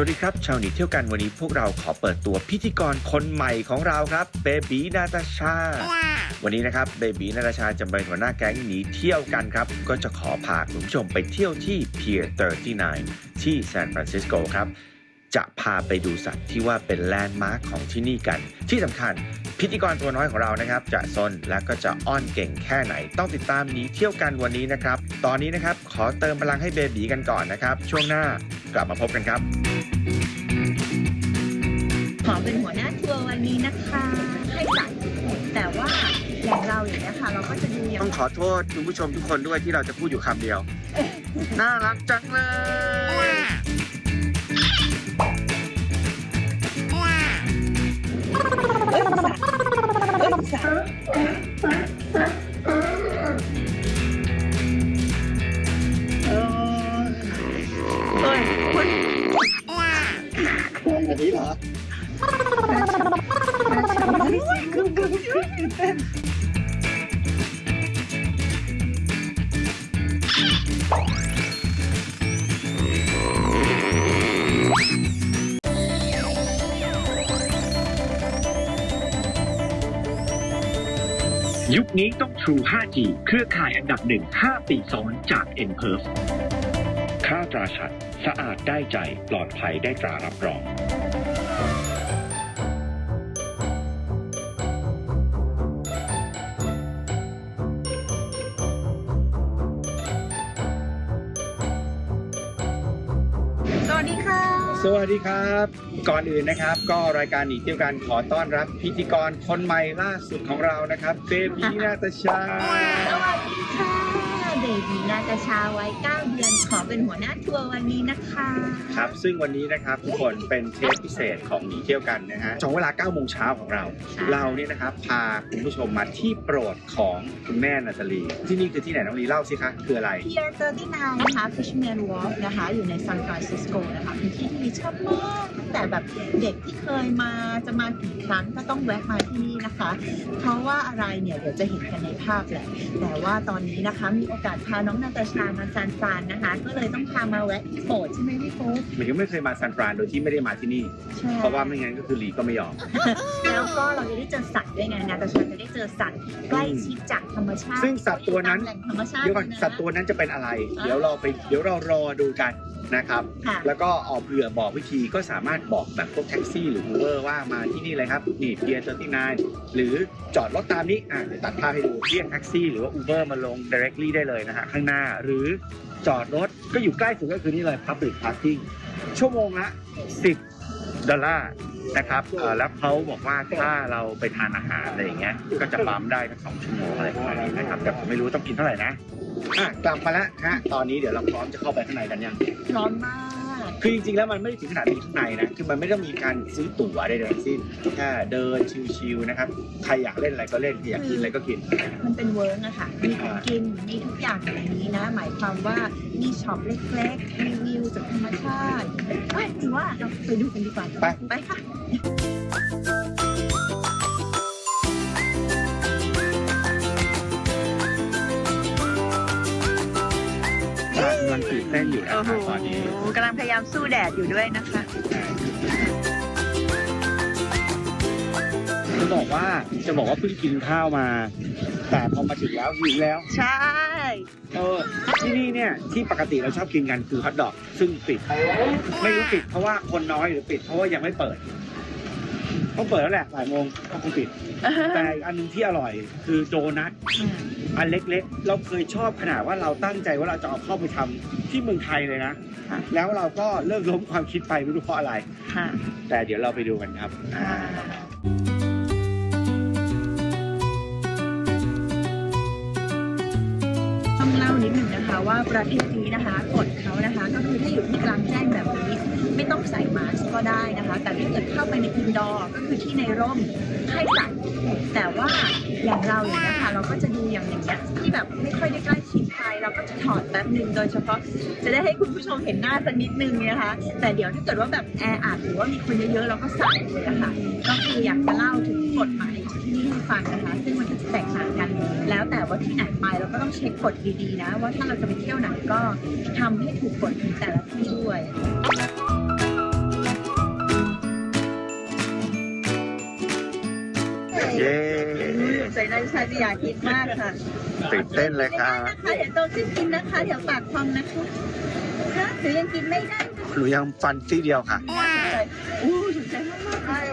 วัสดีครับ ชาวหนีเที่ยวกันวันนี้พวกเราขอเปิดตัวพิธีกรคนใหม่ของเราครับเบบีนาตาชา วันนี้นะครับเบบีนาตาชาจะเป็นหัวหน้าแก๊งหนีเที่ยวกันครับ ก็จะขอพาคุณผู้ชมไปเที่ยวที่ Pier 39ที่ซานฟรานซิสโกครับ จะพาไปดูสัตว์ที่ว่าเป็นแลนด์มาร์คของที่นี่กัน ที่สำคัญพิธีกรตัวน้อยของเรานะครับ จะซนและก็จะอ้อนเก่งแค่ไหน ต้องติดตามหนีเที่ยวกันวันนี้นะครับ ตอนนี้นะครับขอเติมพลังให้เบบีกันก่อนนะครับ ช่วงหน้ากลับมาพบกันครับขอเป็นหัวหน้าทัวร์วันนี้นะคะ ให้จัดแต่ว่าอย่างเราอย่างนี้ยค่ะเราก็จะดูอย่างต้องขอโทษคุณผู้ชมทุกคนด้วยที่เราจะพูดอยู่คำเดียว น่ารักจังเลย เอ้ยคุณแบบนี้เหรอ ยุคนี้ต้อง True 5G เครือข่ายอันดับหนึ่ง5ปีซ้อนจาก n p e r f ค่าตราชัด สะอาดได้ใจ ปลอดภัยได้ตรารับรองสวัสดีค่ะ สวัสดีครับ ก่อนอื่นนะครับ ก็รายการหนีเที่ยวกันขอต้อนรับพิธีกรคนใหม่ล่าสุดของเรานะครับเบบีนาตาชาสวัสดีค่ะ บบีนาตาชาไว้ 9 เดือน ขอเป็นหัวหน้าทัวร์วันนี้นะคะ ครับ ซึ่งวันนี้นะครับทุกคนเป็นเทปพิเศษของหนีเที่ยวกันนะฮะช่วงเวลา 9 โมงเช้าของเรา เราเนี่ยนะครับพาคุณผู้ชมมาที่โปรดของคุณแม่นาตาลี ที่นี่คือที่ไหนน้องลีเล่าสิคะ คืออะไรเพียร์39นะคะ Fishman Wharf นะคะ อยู่ในซานฟรานซิสโกนะคะเป็นที่ที่ชอบมากตั้งแต่แบบเด็กที่เคยมาจะมากี่ครั้งก็ต้องแวะมาที่นี่ นะคะ เพราะว่าอะไรเนี่ยเดี๋ยวจะเห็นกันในภาพแหละ แต่ว่าตอนนี้นะคะมีโอกาสพาน้องนาตาชามาซานฟรานนะคะ ก็เลยต้องพามาแวะที่โบสถ์ใช่ไหมพี่ฟุ๊กหมายถึงไม่เคยมาซานฟรานโดยที่ไม่ได้มาที่นี่ ใช่ เพราะว่าไม่งั้นก็คือลีก็ไม่ยอม แล้วก็เราจะได้เจอสัตว์ด้วยไงนาตาชาจะได้เจอสัตว์ใกล้ชิดจากธรรมชาติซึ่งสัตว์ตัวนั้นแหล่งธรรมชาติเดี๋ยวก่อนลยะสัตว์ตัวนั้นจะเป็นอะไร เดี๋ยวเราไปเดี๋ยวเรารอดูกัน นะครับ ค่ะ แล้วก็ออกเผื่อบอกวิธีก็สามารถบอกแบบพวกแท็กซี่หรือ Uber ว่ามาที่นี่เลยครับนี่เพียร์39หรือจอดรถตามนี้อะเดี๋ยวตัดภาพให้ดูเรียกแท็กซี่หรือว่า Uber มาลง directly ได้เลยนะฮะข้างหน้าหรือจอดรถก็อยู่ใกล้สุดก็คือนี่เลย public parking ชั่วโมงละ 10 ดอลลาร์นะครับเอ่อแล้วเขาบอกว่าถ้าเราไปทานอาหารอะไรอย่างเงี้ยก็จะปั๊มได้ทั้งสองชั่วโมงอะไรประมาณนี้นะครับแต่ผมไม่รู้ต้องกินเท่าไหร่นะ อะกลับมาแล้วฮะตอนนี้เดี๋ยวเราพร้อมจะเข้าไปข้างในกันยังร้อนมาก คือจริงๆแล้วมันไม่ได้ถึงขนาดมีข้างในนะคือมันไม่ต้องมีการซื้อตั๋วใดๆทั้งสิ้นแค่เดินชิวๆนะครับใครอยากเล่นอะไรก็เล่นใครอยากกินอะไรก็กิน มันเป็นเวิร์กอะค่ะ มีของกิน มีทุกอย่างอยู่ในนี้นะ หมายความว่า มีช็อปเล็กๆ มีวิวจากธรรมชาติเอ้ยถือว่าเราไปดูกันดีกว่า ไป ไปค่ะ กำลังตื่นเต้นอยู่นะครับตอนนี้กำลังพยายามสู้แดดอยู่ด้วยนะคะ จะบอกว่าจะบอกว่าเพิ่งกินข้าวมา แต่พอมาถึงแล้วหิวแล้ว ใช่ เออที่นี่เนี่ยที่ปกติเราชอบกินกันคือฮอทดอก ซึ่งปิด ไม่รู้ปิดเพราะว่าคนน้อยหรือปิด เพราะว่ายังไม่เปิดพต้องเปิดแล้วแหละบ่ายโมงก็คงปิด แต่อีกอันหนึงที่อร่อยคือโดนัท อืมอันเล็กๆ เราเคยชอบขนาดว่าเราตั้งใจว่าเราจะเอาเข้าไปทำที่เมืองไทยเลยนะ ค่ะ แล้วเราก็เลิกล้มความคิดไปไม่รู้เพราะอะไร ค่ะ แต่เดี๋ยวเราไปดูกันครับอ่าต้องเล่านิดหนึ่งนะคะว่าประเทศนี้นะคะกฎเขานะคะก็คือถ้าอยู่ที่กลางแจ้งแบบนี้ ไม่ต้องใส่มาสก์ก็ได้นะคะ แต่ถ้าเกิดเข้าไปในอินดอร์ก็คือที่ในร่มให้ใส่แต่ว่า อย่างเราอย่างนี้ยค่ะเราก็จะดูอย่างอย่างเงี้ยที่แบบไม่ค่อยได้ใกล้ชิดใครเราก็จะถอดแป๊บหนึ่งโดยเฉพาะ จะได้ให้คุณผู้ชมเห็นหน้าสักนิดนึงนะคะแต่เดี๋ยวถ้าเกิดว่าแบบแออัดหรือว่ามีคนเยอะๆเราก็ใส่เลยอะคะก็คืออยากจะเล่าถึงกฎหมายที่นี่ให้ฟังนะคะซึ่งมันก็จะแตกต่างกัน แล้วแต่ว่าที่ไหนไปเราก็ต้องเช็คกฎดีๆนะ ว่าถ้าเราจะไปเที่ยวไหนก็ทำให้ถูกกฎของแต่ละที่ด้วย เย้ใส่ในชาติอยากกินมากค่ะตื่นเต้นเลยค่ะนะคะเดี๋ยวโตขึ้นกินนะคะเดี๋ยวปากพองนะคะฮะหรือยังกินไม่ได้หนูยังฟันซี่เดียวค่ะอู้สนใจมากๆเลย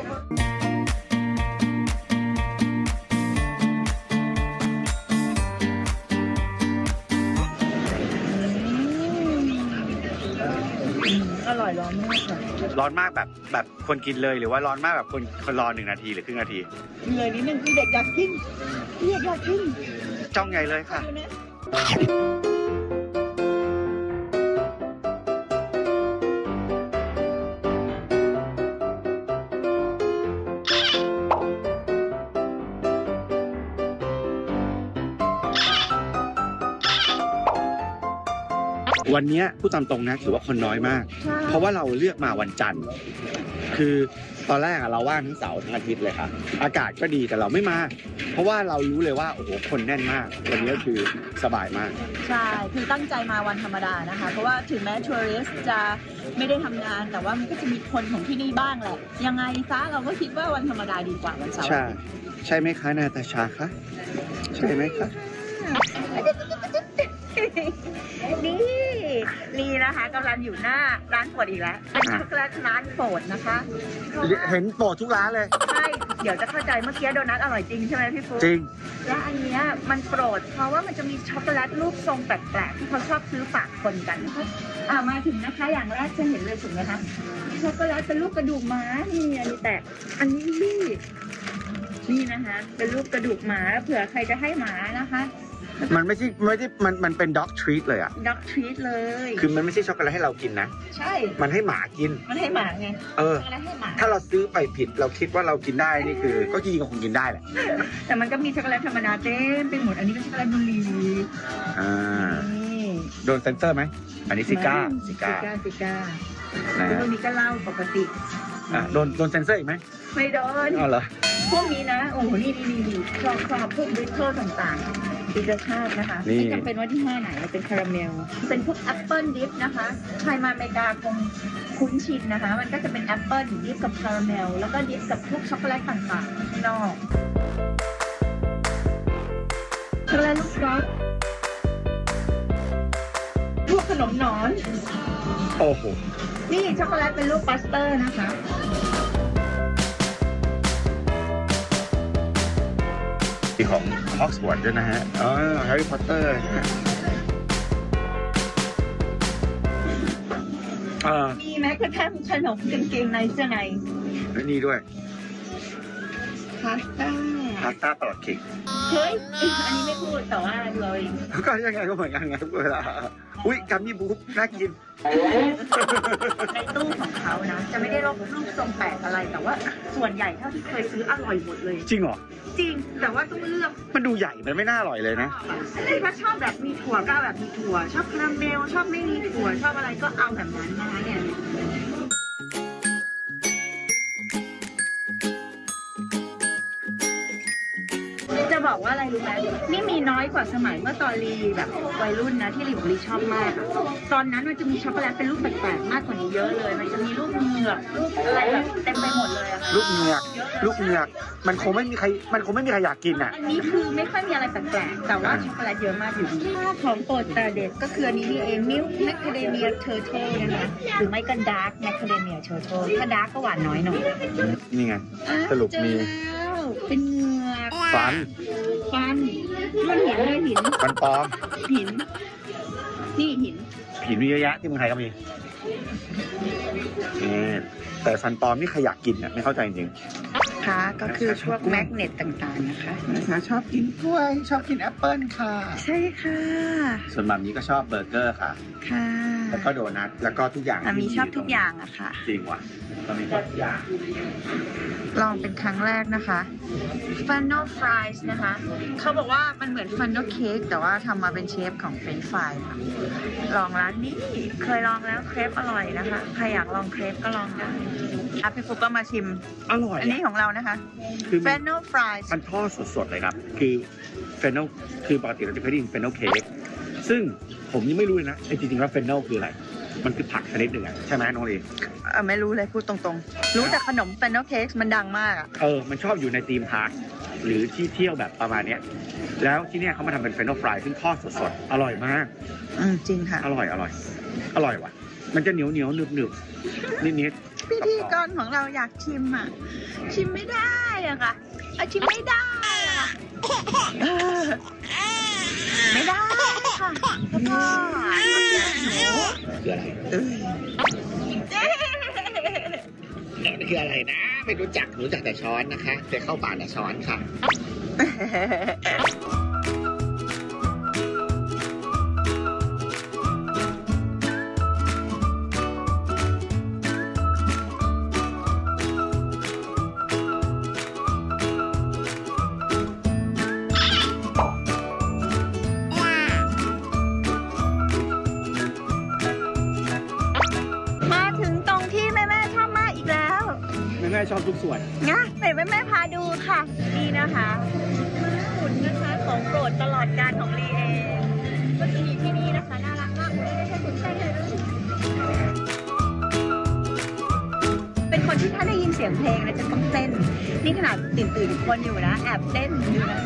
อืมอร่อยร้อนมากค่ะร้อนมากแบบแบบ คนกินเลยหรือว่าร้อนมากแบบคนคนรอหนึ่งนาทีหรือครึ่งนาทีเลยนิดนึงคือเด็กอยากกินเด็กอยากกินจ้องใหญ่เลยค่ะ ดูนะ วันเนี้ยพูดตามตรงนะถือว่าคนน้อยมาก ใช่ เพราะว่าเราเลือกมาวันจันทร์ คือตอนแรกอะเราว่างทั้งเสาร์ทั้งอาทิตย์เลยค่ะ อากาศก็ดีแต่เราไม่มา เพราะว่าเรารู้เลยว่าโอ้โหคนแน่นมากวันนี้ก็คือสบายมาก ใช่ คือตั้งใจมาวันธรรมดานะคะ เพราะว่าถึงแม้ทัวริสต์จะไม่ได้ทำงาน แต่ว่ามันก็จะมีคนของที่นี่บ้างแหละ ยังไงซะเราก็คิดว่าวันธรรมดาดีกว่าวันเสาร์ใช่ ใช่ไหมคะนาตาชาคะใช่ไหมคะนี่ นี่นะคะกำลังอยู่หน้าร้านโปรดอีกแล้วเป็นช็อกโกแลตร้านโปรดนะคะเพราะว่าเห็นโปรดทุกร้านเลย ใช่ เดี๋ยวจะเข้าใจเมื่อกี้โดนัทอร่อยจริงใช่ไหมพี่ฟุ๊กจริง และอันเนี้ยมันโปรด เพราะว่ามันจะมีช็อกโกแลตรูปทรงแปลกๆที่เขาชอบซื้อฝากคนกันอ่ามาถึงนะคะอย่างแรกจะเห็นเลยถูกไหมคะช็อกโกแลตเป็นรูปกระดูกม้านี่อันนี้แตกอันนี้นี่นี่นะคะ เป็นรูปกระดูกหมาเผื่อใครจะให้หมานะคะ มันไม่ใช่ไม่ได้มันมันเป็นด็อกทรีตเลยอะ ด็อกทรีตเลย คือมันไม่ใช่ช็อกโกแลตให้เรากินนะ ใช่ มันให้หมากิน มันให้หมาไงเออ ช็อกโกแลตให้หมาถ้าเราซื้อไปผิดเราคิดว่าเรากินได้นี่คือ ก็จริงๆก็คงกินได้แหละแต่มันก็มีช็อกโกแลตธรรมดาเต็มไปหมดอันนี้เป็นช็อกโกแลตบุหรี่อ่านี่โดนเซนเซอร์ไหมอันนี้ซิก้าซิซิก้าก้าซิก้านะแล้วฮะตรงนี้ก็เหล่าปกติอะโดนโดนเซนเซอร์อีกไหมไม่โดนอ๋อเหรอพวกนี้นะโอ้โหนี่นี่นี่นี่ชอบชอบพวกบริเทอร์ต่างๆ ที่จะชอบนะคะนี่ ไม่จำเป็นว่าที่ห้อไหนเป็นคาราเมล เป็นพวกแอปเปิลดิฟนะคะ ใครมาอเมริกาคงคุ้นชินนะคะ มันก็จะเป็นแอปเปิลดิฟกับคาราเมล แล้วก็ดิฟกับพวกช็อกโกแลตต่างๆข้างนอก ช็อกโกแลตลูกกอล์ฟพวกขนมหนอน โอ้โห นี่ช็อกโกแลตเป็นลูกบัสเตอร์นะคะมีของ ฮอกสวอตด้วยนะฮะอ๋อแฮร์รี่พอตเตอร์เออมีแม้กระทั่งขนมกางเกงในเสื้อในและนี่ด้วยพาสต้า พาสต้าตลอดคิกเฮ้ย อันนี้ไม่พูดแต่ว่าเลยก็ยังไงก็เหมือนกันไงทุกเวลา อุ้ยกัมมี่บุ๊กน่ากิน ในตู้ของเขานะ จะไม่ได้รูปรูปทรงแปลกอะไรแต่ว่า ส่วนใหญ่เท่าที่เคยซื้ออร่อยหมดเลย จริงเหรอ จริง แต่ว่าต้องเลือกมันดูใหญ่ มันไม่น่าอร่อยเลยนะถ้าชอบแบบมีถั่วก็เอาแบบมีถั่ว ชอบคาราเมลชอบไม่มีถั่วชอบอะไรก็เอาแบบนั้นนะคะเนี่ย บอกว่าอะไรรู้ไหมนี่มีน้อยกว่าสมัยเมื่อตอนรีแบบวัยรุ่นนะที่รีบอกรีชอบมากอะตอนนั้นมันจะมีช็อกโกแลตเป็นรูปแปลกๆมากกว่านี้เยอะเลย มันจะมีรูปเหงือกรูปอะไรแบบเต็มไปหมดเลยอะลูกเหงือกลูกเหงือกมันคงไม่มีใคร มันคงไม่มีใครอยากกินอะ อันนี้คือไม่ค่อยมีอะไรแปลกๆแต่ว่าช็อกโกแลตเยอะมากอยู่ดีของโปรดแต่เด็กก็คืออันนี้นี่เองมิลค์แมคคาเดเมียเทอร์โทนะคะหรือไม่ก็ดาร์กแมคคาเดเมียเทอร์โทถ้าดาร์กก็หวานน้อยหน่อยนี่ไงอ้าวสรุปมี เจอแล้วเป็นเหงือก ฟัน ฟันมันหินเลยหิน ฟันปลอม หิน นี่หินผีมีเยอะแยะที่เมืองไทยก็มีนี่แต่ฟันปลอมนี่ใครอยากกินอะไม่เข้าใจจริง ค่ะก็คือพวกแมกเนตต่างๆนะคะ นะคะชอบกินกล้วย ชอบกินแอปเปิลค่ะ ใช่ค่ะ ส่วนหมามีก็ชอบเบอร์เกอร์ค่ะ ค่ะแล้วก็โดนัทแล้วก็ทุกอย่างอะมีชอบทุกอย่างอะค่ะ จริงว่ะเรามีชอบทุกอย่าง ลองเป็นครั้งแรกนะคะ funnel fries นะคะ เขาบอกว่ามันเหมือน funnel cake แต่ว่าทำมาเป็นเชฟของ french fry ค่ะลองร้านนี้เคยลองแล้วเครปอร่อยนะคะ ใครอยากลองเครปก็ลองได้ อะพี่ฟุกก็มาชิม อร่อยอันนี้ของเรานะคะคือมัน funnel fries มันทอดสดๆเลยครับ คือเฟน n ลคือปกติเราจะเคยได้ยินเฟน n ลเค้กซึ่งผมยังไม่รู้เลยนะไอ้จริงๆแล้วเฟน n ลคืออะไร มันคือผักชนิดหนึ่งอะใช่ไหมน้องลีเออไม่รู้เลยพูดตรงๆ รู้แต่ขนม funnel cakes มันดังมากอะเออ มันชอบอยู่ในธีมพาร์คหรือที่เที่ยวแบบประมาณเนี้ยแล้วที่เนี่ยเขามาทำเป็นเฟน n ลฟรายซึ่งทอดสดๆ อร่อยมาก อืมจริงค่ะ อร่อยอร่อย อร่อยว่ะ มันจะเหนียวเหนียวๆหนึบหนึบๆนิดพิธีกรของเราอยากชิมอะ ชิมไม่ได้อะค่ะเอาชิมไม่ได้อะเออไม่ได้ค่ะพ่อหนูๆคืออะไรเอ้ยคืออะไรนะ ไม่รู้จักรู้จักแต่ช้อนนะคะ แต่เข้าปากแต่ช้อนค่ะ นี่นะคะหุ่นนะคะของโปรดตลอดการของลีเองก็จะมีที่นี่นะคะน่ารักมากเลยไม่ใช่คุณเต้นเลยเป็นคนที่ถ้าได้ยินเสียงเพลงนะจะต้องเต้น นี่ขนาดตื่นตื่นคนอยู่นะแอบเต้นอยู่นะ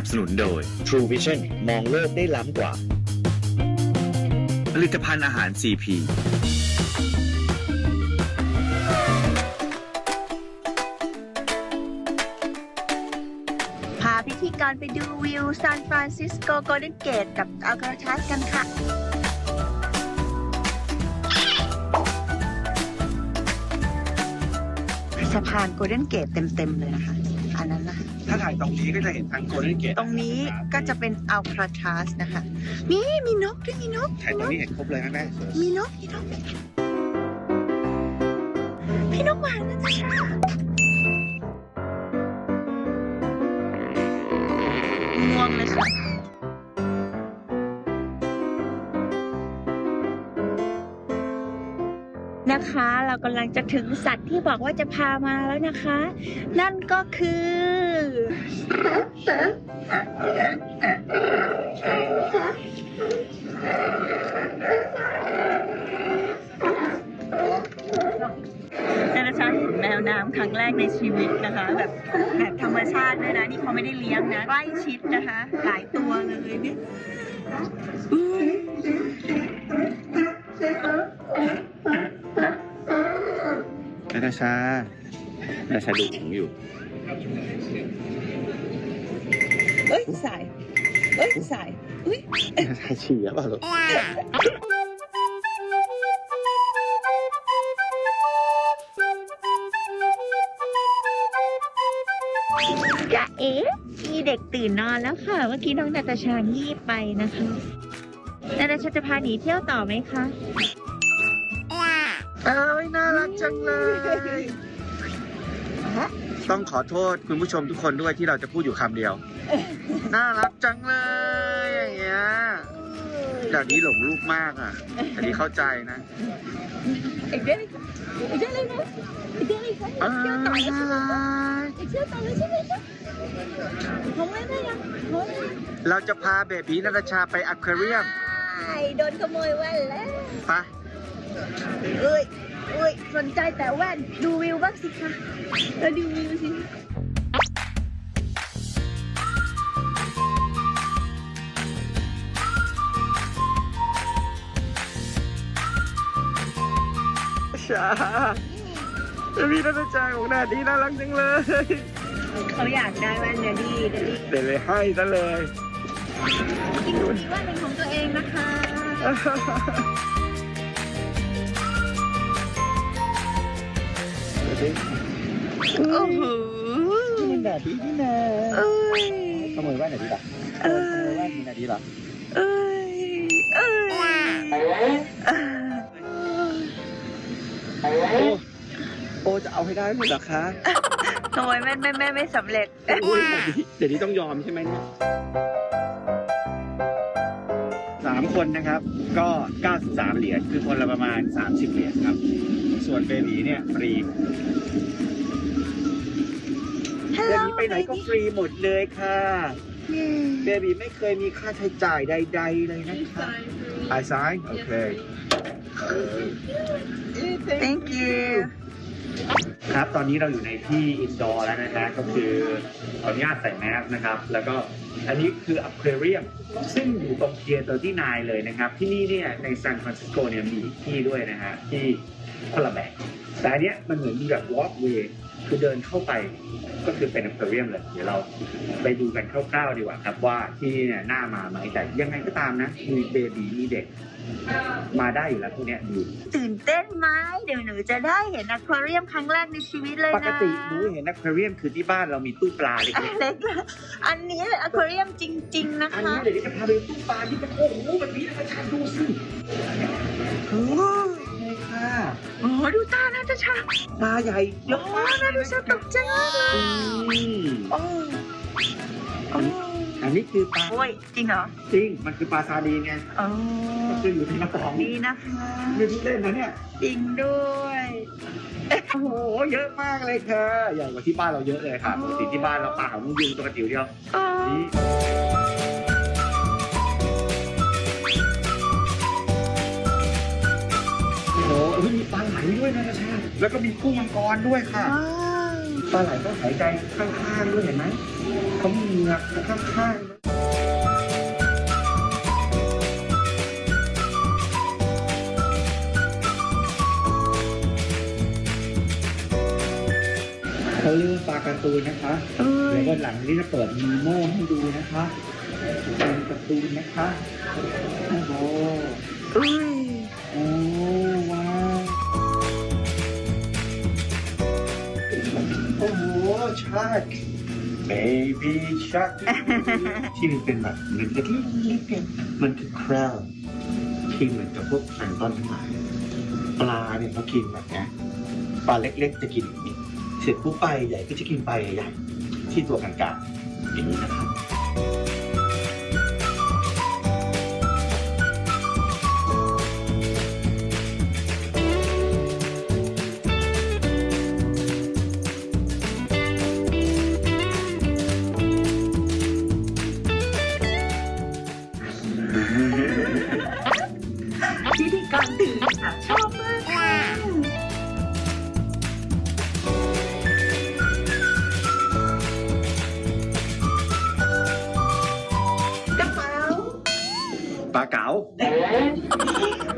นับสนุนโดย True Vision มองโลกได้ล้ำกว่า ผลิตภัณฑ์อาหาร CP พาพิธีกรไปดูวิวซานฟรานซิสโกโกลเด้นเกตกับอัลคาทัสกันค่ะ สะพานโกลเด้นเกตเต็ม ๆ เลยนะคะอันนั้นนะคะ ถ้าถ่ายตรงนี้ก็จะเห็นทางโกลเด้นเกตตรงนี้ก็จะเป็นอัลคาทัสนะคะมีมีนกด้วยมีนกถ่ายตรงนี้เห็นครบเลยนะแม่มีนกมีนกพี่นกหวานนะจ๊ะง่วงเลยค่ะนะคะ เรากำลังจะถึงสัตว์ที่บอกว่าจะพามาแล้วนะคะ นั่นก็คือ นานาชาเห็นแมวน้ำครั้งแรกในชีวิตนะคะ แบบแบบธรรมชาติด้วยนะ นี่เขาไม่ได้เลี้ยงนะใกล้ชิดนะคะ หลายตัวเลยเนี่ยนาตาชานาชาดูหงอยู่ เอ้ยสายเอ้ยสายอุ้ยนาตาชาฉี่หรือเปล่าลูกกะเอ๊ะมีเด็กตื่นนอนแล้วค่ะ เมื่อกี้น้องนาตาชางีบไปนะคะ นาตาชาจะพาหนีเที่ยวต่อไหมคะเอ้ยน่ารักจังเลย ต้องขอโทษคุณผู้ชมทุกคนด้วยที่เราจะพูดอยู่คำเดียว น่ารักจังเลยอย่างเงี้ยเดี๋ยวนี้หลงลูกมากอะอันนี้เข้าใจนะอีกเรื่องอีกเรื่องเลยนะอีกเรื่องเลยค่ะอ่าเที่ยวต่อแล้วใช่ไหมคะอีกเที่ยวต่อแล้วใช่ไหมคะเราจะพาเบบีนาตาชาไปอควาเรียมโดนขโมยแว่นแล้วไปะเอ้ยเอ้ยสนใจแต่แว่น ดูวิวบ้างสิคะเออดูวิวสิ ชาเบบีนาตาชาของแดดดี้น่ารักจังเลย เขาอยากได้แว่นเดดดี้เดดดี้เดี๋ยวเลยให้ซะเลย จริงๆมีแว่นเป็นของตัวเองนะคะโอ้โหนี่มันแดดดีนี่นะเอ้ยขโมยแว่นไหนดีล่ะขโมยแว่นมีไหนดีล่ะ เอ้ย โอ้จะเอาให้ได้หมดเหรอคะขโมยแม่แม่แม่ไม่สำเร็จ อุ้ยเดี๋ยวนี้ต้องยอมใช่ไหมเนี่ยสามคนนะครับ ก็ 93 เหรียญคือคนละประมาณ 30 เหรียญครับ ส่วนเบบีเนี่ยฟรีเบบีไปไหนก็ฟรีหมดเลยค่ะ เบบีไม่เคยมีค่าใช้จ่ายใด ๆ เลยนะคะไอซายโอเค thank you ครับ ตอนนี้เราอยู่ในที่อินดอร์แล้วนะฮะก็คือขออนุญาตใส่แมสนะครับ แล้วก็อันนี้คืออควาเรียมซึ่งอยู่ตรงเพียร์เตอร์ที่นายเลยนะครับ ที่นี่เนี่ยในซานฟรานซิสโกเนี่ยมีที่ด้วยนะฮะที่คนละแบบแต่อันเนี้ยมันเหมือนมีแบบวอล์กเวย์ คือเดินเข้าไปก็คือเป็นอควาเรียมเลย เดี๋ยวเราไปดูกันคร่าวๆดีกว่าครับว่าที่นี่เนี่ยน่ามาไหมแต่ยังไงก็ตามนะ มีเบบีมีเด็ก มาได้อยู่แล้วพวกเนี้ยดีตื่นเต้นไหมเดี๋ยวหนูจะได้เห็นอควาเรียมครั้งแรกในชีวิตเลยนะปกติหนูเห็นอควาเรียมคือที่บ้านเรามีตู้ปลาเล็กๆเล็กอันนี้อควาเรียมจริง ๆ นะอันคะนี้เดี๋ยวจะพาไปตู้ปลาที่มันโอ้โหแบบนี้นะชาดูสิโอ้ยเลยค่ะโอ้ดูตานะจะชาปลาใหญ่เยอะโอ้มากน่าดูชาตกใจมากเลยอืมโอ้โอ้อันนี้คือปลาโอ้ยจริงเหรอจริงมันคือปลาซาดีนไงโอ้ก็คืออยู่ในกระป๋องดีนะคะไม่พูดเล่นนะเนี่ยจริงด้วยโอ้โหเยอะมากเลยค่ะใหญ่กว่าที่บ้านเราเยอะเลยค่ะปกติที่บ้านเราปลาของมุ้งยิงตัวกระจิ๋วเดียวโอ้นี่ มีปลาไหลด้วยนะชาแล้วก็มีกุ้งมังกรด้วยค่ะว้าวปลาไหลก็หายใจข้างๆด้วยเห็นไหมเขามีเหงือกข้างๆเขาเรียกว่าปลาการ์ตูนนะคะเอ้เดี๋ยยววันหลังนี้จะเปิดมีโม่ให้ดูนะคะเป็นการ์ตูนนะคะโอ้โห ชาร์กเบบี้ชาร์กที่มันเป็นแบบเล็กๆๆๆมันคือคราวที่เหมือนกับพวกแพลงก์ต้นทั้งหลายปลาเนี่ยเขากินแบบเนี้ยปลาเล็กๆจะกินอย่างนี้เสร็จปุ๊บปลาใหญ่ก็จะกินปลาใหญ่ๆที่ตัวกลางๆอย่างนี้นะครับาเก๋า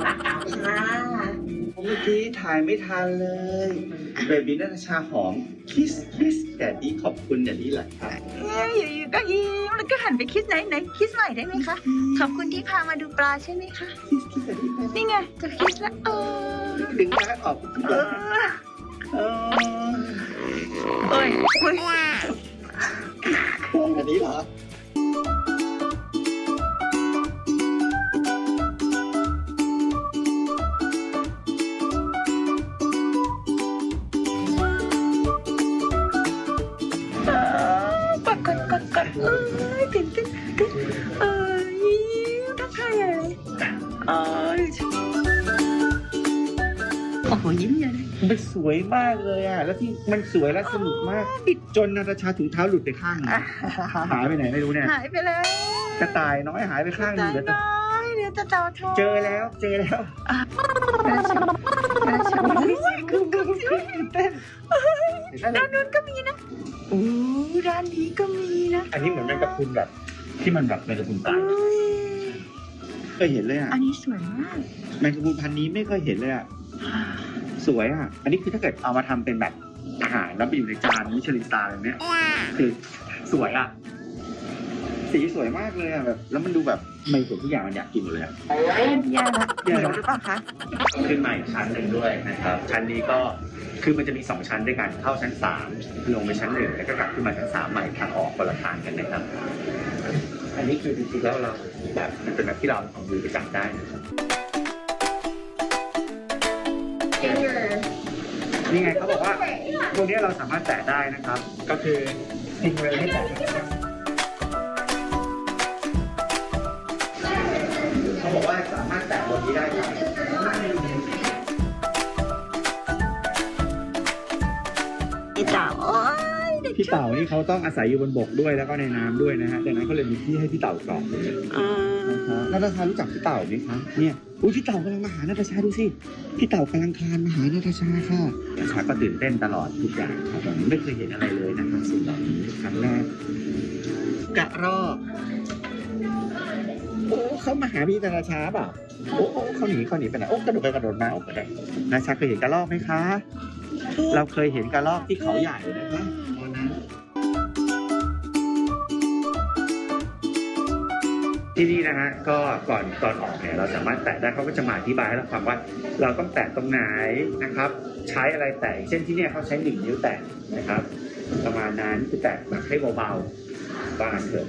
ปลาเก๋าค่ะเมื่อกี้ถ่ายไม่ทันเลยเบบี้นัทชาหอมคิสคิสแดดดี้ขอบคุณแดดดี้แหละครับเนี่ยอยู่ๆก็ยิ้มแล้วก็หันไปคิดไหนไหนคิดใหม่ได้ไหมคะขอบคุณที่พามาดูปลาใช่ไหมคะคิสคิสแดดดี้นี่ไงจะคิดแล้วเออดึงมาขอบคุณเอเลยอเออเอ้ยอุ้ยอันนี้เหรอ เอ้ยยิ้มทักทายอะไรเอ้ยโอ้โหยิ้มใหญ่เลยมันสวยมากเลยอะ แล้วที่มันสวยและสนุกมาก จนนาตาชาถุงเท้าหลุดไปข้างหนึงหายไปไหนไม่รู้เนี่ย หายไปแล้วกระต่ายน้อยหายไปข้างหนึงเหลือแต่น้อยเดี๋ยวจะเต่าทอเจอแล้วเจอแล้วคือคือเต้นด้านนู้นก็มีนะโอ้ด้านนี้ก็มีนะ อันนี้เหมือนแมงกะพรุนแบบ ที่มันแบบแมงกะพรุนตายอุ๊ยเคยเห็นเลยอะอันนี้สวยมาก แมงกะพรุนพันธุ์นี้ไม่เคยเห็นเลยอะ สวยอะ อันนี้คือถ้าเกิดเอามาทำเป็นแบบอาหารแล้วไปอยู่ในจานมิชลินสตาร์แบบเนี้ย คือสวยอะ สีสวยมากเลยอะแบบ แล้วมันดูแบบไม่สวยทุกอย่างมันอยากกินหมดเลยอะแย่ละเดี๋ยวหรือเปล่าคะขึ้นมาอีกชั้นหนึ่งด้วยนะครับ ชั้นนี้ก็คือมันจะมีสองชั้นด้วยกันเข้าชั้นสามลงไปชั้นหนึ่งแล้วก็กลับขึ้นมาชั้นสามใหม่ทางออกคนละทางกันนะครับ อันนี้คือจริงๆแล้วเราแบบมันเป็นแบบที่เราของมือไปจับได้นะครับนี่ไงเขาบอกว่าตรงนี้เราสามารถแตะได้นะครับ ก็คือทิ้งเลยให้แตะเขาบอกว่าสามารถแตะบนนี้ได้ครับ พี่เต่านี่เขาต้องอาศัยอยู่บนบกด้วยแล้วก็ในน้ำด้วยนะฮะดังนั้นเขาเลยมีที่ให้พี่เต่าเกาะอ่านาตาชารู้จักพี่เต่าไหมคะเนี่ยอุ้ยพี่เต่ากำลังมาหานาตาชาดูสิพี่เต่ากำลังคลานมาหานาตาชาค่ะนาตาชาก็ตื่นเต้นตลอดทุกอย่างครับผมไม่เคยเห็นอะไรเลยนะครับสิ่งเหล่านี้ครั้งแรกกระรอกโอ้เขามาหาพี่นาตาชาเปล่าโอ้โอ้เขาหนีเขาหนีไปไหนโอ้กระโดดไปกระโดดมาโอ้กระโดดนาตาชาเคยเห็นกระรอกไหมคะ เราเคยเห็นกระรอกที่เขาใหญ่นะคะ ที่นี่นะฮะก็ก่อนก่อนออกเนี่ยเราสามารถแตะได้เขาก็จะมาอธิบายให้เราฟังว่า เราต้องแตะตรงไหนนะครับ ใช้อะไรแตะเช่นที่เนี่ยเขาใช้หนึ่งนิ้วแตะนะครับ ประมาณนั้นคือแตะแบบให้เบาๆบ้างนเถอะ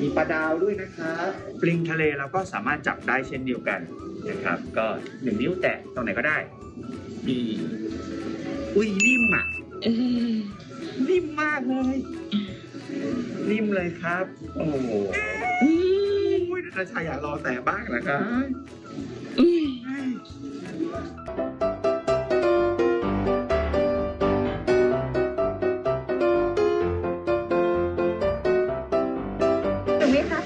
มีปลาดาวด้วยนะครับปลิงทะเลเราก็สามารถจับได้เช่นเดียวกันนะครับ ก็หนึ่งนิ้วแตะตรงไหนก็ได้มีอุ้ยนิ่มอะนิ่มมากเลย นิ่มเลยครับ โอ้ โหอุ้ยนาตาชาอยากรอแต่บ้างนะครับถูกไหมคะ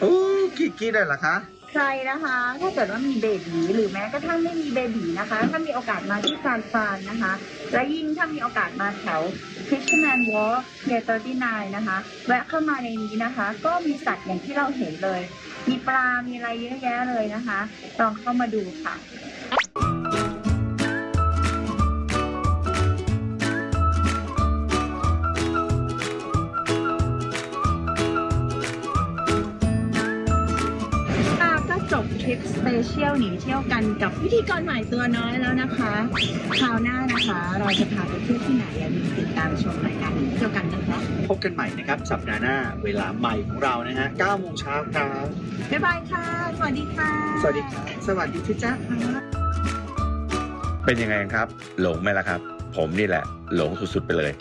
โอ้คิดคิดได้เหรอคะ ใครนะคะ ถ้าเกิดว่ามีเบบีหรือแม้กระทั่งไม่มีเบบีนะคะ ถ้ามีโอกาสมาที่ซานฟรานนะคะ และยิ่งถ้ามีโอกาสมาแถว Fisherman Walk, Pier 39 นะคะ แวะเข้ามาในนี้นะคะ ก็มีสัตว์อย่างที่เราเห็นเลย มีปลา มีอะไรเยอะแยะเลยนะคะ ลองเข้ามาดูค่ะ เปเชียลหนีเที่ยวกันกับพิธีกรใหม่ตัวน้อยแล้วนะคะคราวหน้านะคะ เราจะพาไปเที่ยวที่ไหนอย่าลืมติดตามชมรายการหนีเที่ยวกันนะคะพบกันใหม่นะครับสัปดาห์หน้าเวลาใหม่ของเรานะฮะ9โมงเช้าครับบ๊ายบายค่ะ สวัสดีค่ะ สวัสดีครับสวัสดีทุกจ้าครับเป็นยังไงครับ หลงไหมล่ะครับ ผมนี่แหละ หลงสุดๆไปเลย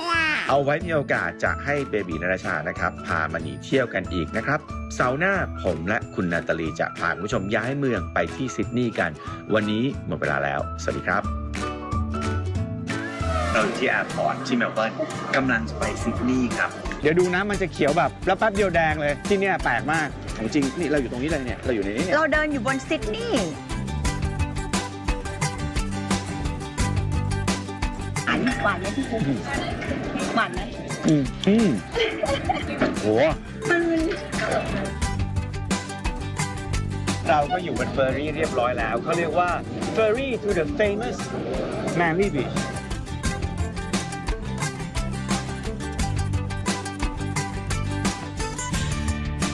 เอาไว้มีโอกาสจะให้เบบีนาราชานะครับ พามาหนีเที่ยวกันอีกนะครับเสาร์หน้าผมและคุณนาตาลีจะพาคุณผู้ชมย้ายเมืองไปที่ซิดนีย์กัน วันนี้หมดเวลาแล้ว สวัสดีครับ เราอยู่ที่แอร์พอร์ตที่เมลเบิร์นกำลังจะไปซิดนีย์ครับ เดี๋ยวดูนะมันจะเขียวแบบแล้วแป๊บเดียวแดงเลย ที่เนี่ยแปลกมากของจริงนี่เราอยู่ตรงนี้เลยเนี่ยเราอยู่ในนี้เนี่ยเราเดินอยู่บนซิดนีย์ หวานไหมพี่ปุ๊กหวานไหมอืมอืมโหมันเราก็อยู่บนเฟอร์รี่เรียบร้อยแล้ว เขาเรียกว่า Ferry to the famous Manly Beach